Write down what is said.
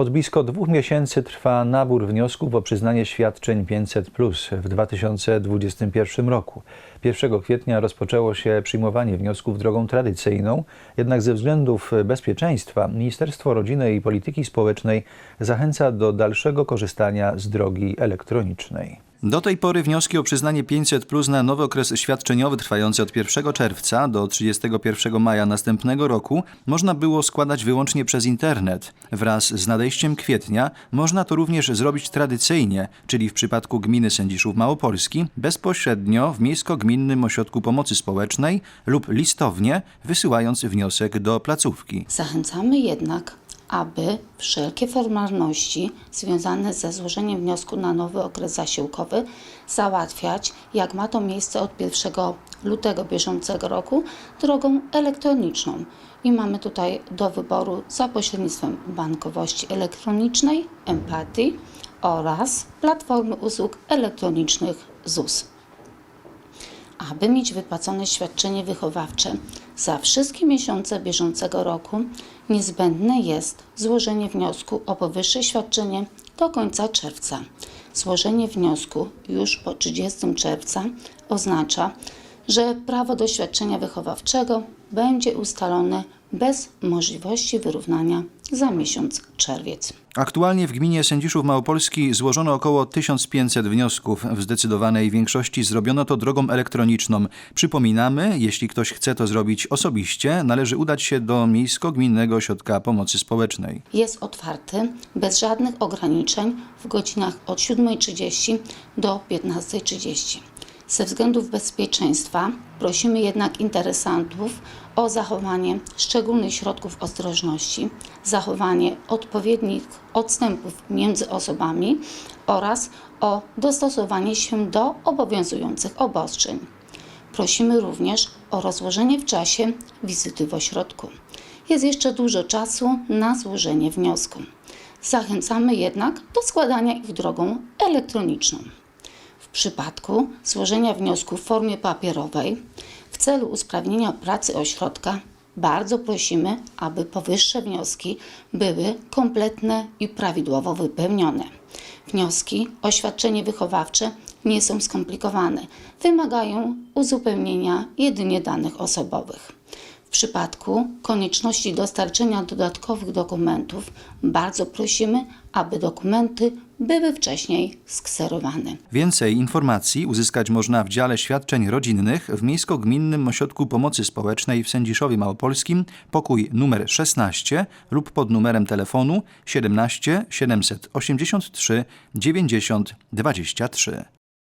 Od blisko dwóch miesięcy trwa nabór wniosków o przyznanie świadczeń 500 w 2021 roku. 1 kwietnia rozpoczęło się przyjmowanie wniosków drogą tradycyjną, jednak ze względów bezpieczeństwa Ministerstwo Rodziny i Polityki Społecznej zachęca do dalszego korzystania z drogi elektronicznej. Do tej pory wnioski o przyznanie 500 plus na nowy okres świadczeniowy trwający od 1 czerwca do 31 maja następnego roku można było składać wyłącznie przez internet. Wraz z nadejściem kwietnia można to również zrobić tradycyjnie, czyli w przypadku gminy Sędziszów Małopolski bezpośrednio w Miejsko-Gminnym Ośrodku Pomocy Społecznej lub listownie wysyłając wniosek do placówki. Zachęcamy jednak, aby wszelkie formalności związane ze złożeniem wniosku na nowy okres zasiłkowy załatwiać, jak ma to miejsce od 1 lutego bieżącego roku, drogą elektroniczną. I mamy tutaj do wyboru za pośrednictwem bankowości elektronicznej, empatii oraz platformy usług elektronicznych ZUS. Aby mieć wypłacone świadczenie wychowawcze za wszystkie miesiące bieżącego roku, niezbędne jest złożenie wniosku o powyższe świadczenie do końca czerwca. Złożenie wniosku już po 30 czerwca oznacza, że prawo do świadczenia wychowawczego będzie ustalone bez możliwości wyrównania za miesiąc czerwiec. Aktualnie w gminie Sędziszów Małopolski złożono około 1500 wniosków. W zdecydowanej większości zrobiono to drogą elektroniczną. Przypominamy, jeśli ktoś chce to zrobić osobiście, należy udać się do Miejsko-Gminnego Ośrodka Pomocy Społecznej. Jest otwarty bez żadnych ograniczeń w godzinach od 7.30 do 15.30. Ze względów bezpieczeństwa prosimy jednak interesantów o zachowanie szczególnych środków ostrożności, zachowanie odpowiednich odstępów między osobami oraz o dostosowanie się do obowiązujących obostrzeń. Prosimy również o rozłożenie w czasie wizyty w ośrodku. Jest jeszcze dużo czasu na złożenie wniosku. Zachęcamy jednak do składania ich drogą elektroniczną. Przypadku złożenia wniosku w formie papierowej w celu usprawnienia pracy ośrodka bardzo prosimy, aby powyższe wnioski były kompletne i prawidłowo wypełnione. Wnioski o świadczenie wychowawcze nie są skomplikowane, wymagają uzupełnienia jedynie danych osobowych. W przypadku konieczności dostarczenia dodatkowych dokumentów bardzo prosimy, aby dokumenty były wcześniej skserowane. Więcej informacji uzyskać można w dziale świadczeń rodzinnych w Miejsko-Gminnym Ośrodku Pomocy Społecznej w Sędziszowie Małopolskim, pokój numer 16 lub pod numerem telefonu 17 783 90 23.